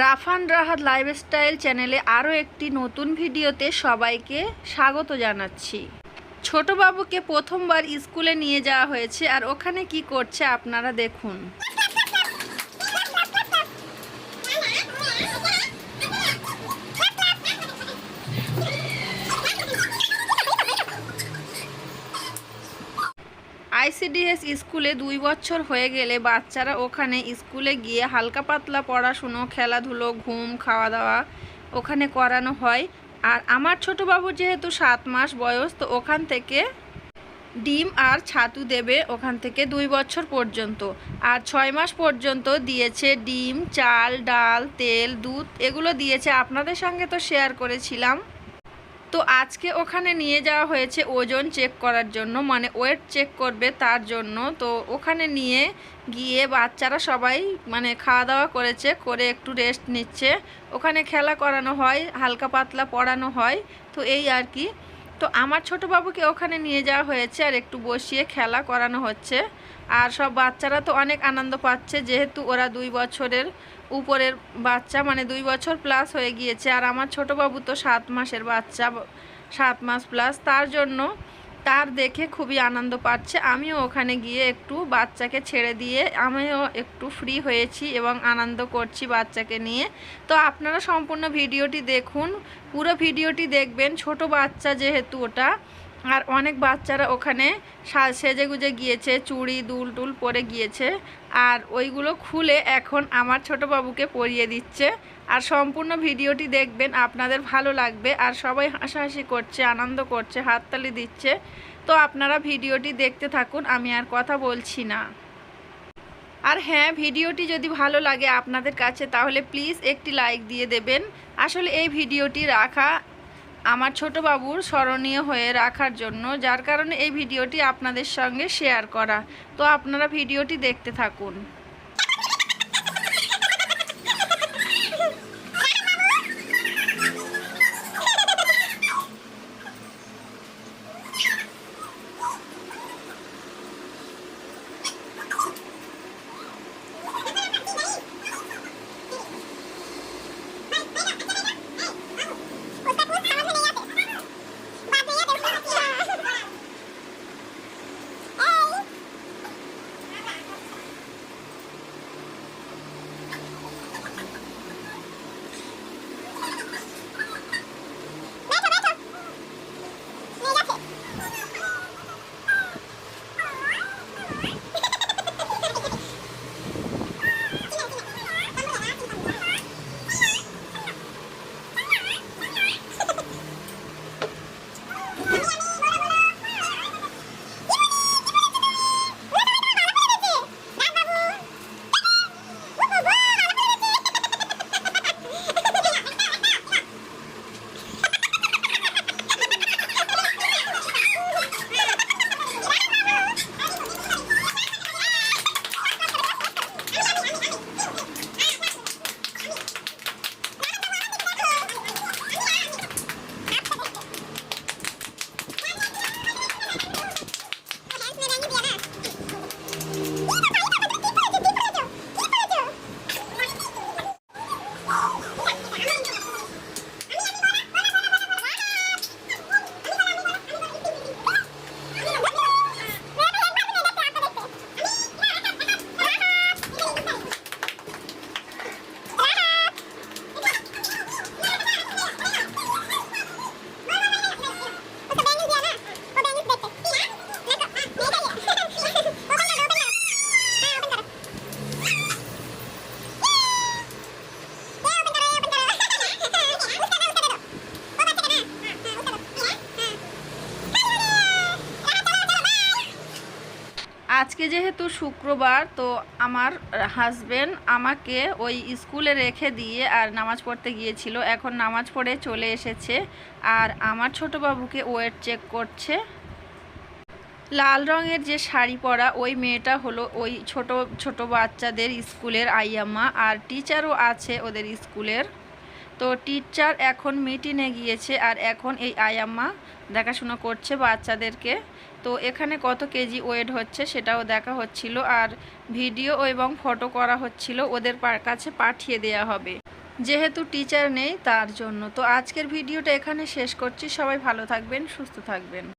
Rafan Rahat lifestyle চ্যানেলে আরও একটি নতুন ভিডিওতে সবাইকে স্বাগত জানাচ্ছি। ছোট বাবুকে প্রথমবার স্কুলে নিয়ে যাওয়া হয়েছে আর ওখানে কি করছে আপনারা দেখুন। আইসিডিএস স্কুলে দুই বছর হয়ে গেলে বাচ্চারা ওখানে স্কুলে গিয়ে হালকা পাতলা পড়াশুনো, খেলাধুলো, ঘুম খাওয়া দাওয়া ওখানে করানো হয়। আর আমার ছোট বাবু যেহেতু সাত মাস বয়স, তো ওখান থেকে ডিম আর ছাতু দেবে ওখান থেকে দুই বছর পর্যন্ত। আর ছয় মাস পর্যন্ত দিয়েছে ডিম, চাল, ডাল, তেল, দুধ, এগুলো দিয়েছে। আপনাদের সঙ্গে তো শেয়ার করেছিলাম। তো আজকে ওখানে নিয়ে যাওয়া হয়েছে ওজন চেক করার জন্য মানে ওয়েট চেক করবে তার জন্য। তো ওখানে নিয়ে গিয়ে বাচ্চারা সবাই মানে খাওয়া দাওয়া করেছে, করে একটু রেস্ট নিচ্ছে। ওখানে খেলা করানো হয়, হালকা পাতলা পড়ানো হয়। তো এই আর কি। তো আমার ছোট বাবুকে ওখানে নিয়ে যাওয়া হয়েছে আর একটু বসিয়ে খেলা করানো হচ্ছে। আর সব বাচ্চারা তো অনেক আনন্দ পাচ্ছে, যেহেতু ওরা দুই বছরের উপরের বাচ্চা মানে দুই বছর প্লাস হয়ে গিয়েছে। আর আমার ছোট বাবু তো সাত মাসের বাচ্চা, সাত মাস প্লাস তার জন্য তার দেখে খুবই আনন্দ পাচ্ছে। আমিও ওখানে গিয়ে একটু বাচ্চাকে ছেড়ে দিয়ে আমিও একটু ফ্রি হয়েছি এবং আনন্দ করছি বাচ্চাকে নিয়ে। তো আপনারা সম্পূর্ণ ভিডিওটি দেখুন। পুরো ভিডিওটি দেখবেন। ছোট বাচ্চা যেহেতু ওটা আর অনেক বাচ্চারা ওখানে সেজে গুজে গিয়েছে, চুড়ি, দুল টুল পরে গিয়েছে। আর ওইগুলো খুলে এখন আমার ছোট বাবুকে পরিয়ে দিচ্ছে। আর সম্পূর্ণ ভিডিওটি দেখবেন, আপনাদের ভালো লাগবে। আর সবাই হাসাহাসি করছে, আনন্দ করছে, হাততালি দিচ্ছে। তো আপনারা ভিডিওটি দেখতে থাকুন, আমি আর কথা বলছি না। আর হ্যাঁ ভিডিওটি যদি ভালো লাগে আপনাদের কাছে, তাহলে প্লিজ একটি লাইক দিয়ে দেবেন। আসলে এই ভিডিওটি রাখা আমার ছোট বাবুর স্মরণীয় হয়ে রাখার জন্য, যার কারণে এই ভিডিওটি আপনাদের সঙ্গে শেয়ার করা। তো আপনারা ভিডিওটি দেখতে থাকুন। আজকে যেহেতু শুক্রবার, তো আমার হাজবেন্ড আমাকে ওই স্কুলে রেখে দিয়ে আর নামাজ পড়তে গিয়েছিল। এখন নামাজ পড়ে চলে এসেছে আর আমার ছোট বাবুকে ওয়েট চেক করছে। লাল রঙের যে শাড়ি পরা ওই মেয়েটা হলো ওই ছোট ছোট বাচ্চাদের স্কুলের আইয়াম্মা আর টিচারও আছে ওদের স্কুলের। তো টিচার এখন মিটিংয়ে গিয়েছে আর এখন এই আয়াম্মা দেখাশোনা করছে বাচ্চাদেরকে। তো এখানে কত কেজি ওয়েট হচ্ছে সেটাও দেখা হচ্ছিল আর ভিডিও এবং ফটো করা হচ্ছিল ওদের কাছে পাঠিয়ে দেয়া হবে। যেহেতু টিচার নেই তার জন্য। তো আজকের ভিডিওটা এখানে শেষ করছি। সবাই ভালো থাকবেন, সুস্থ থাকবেন।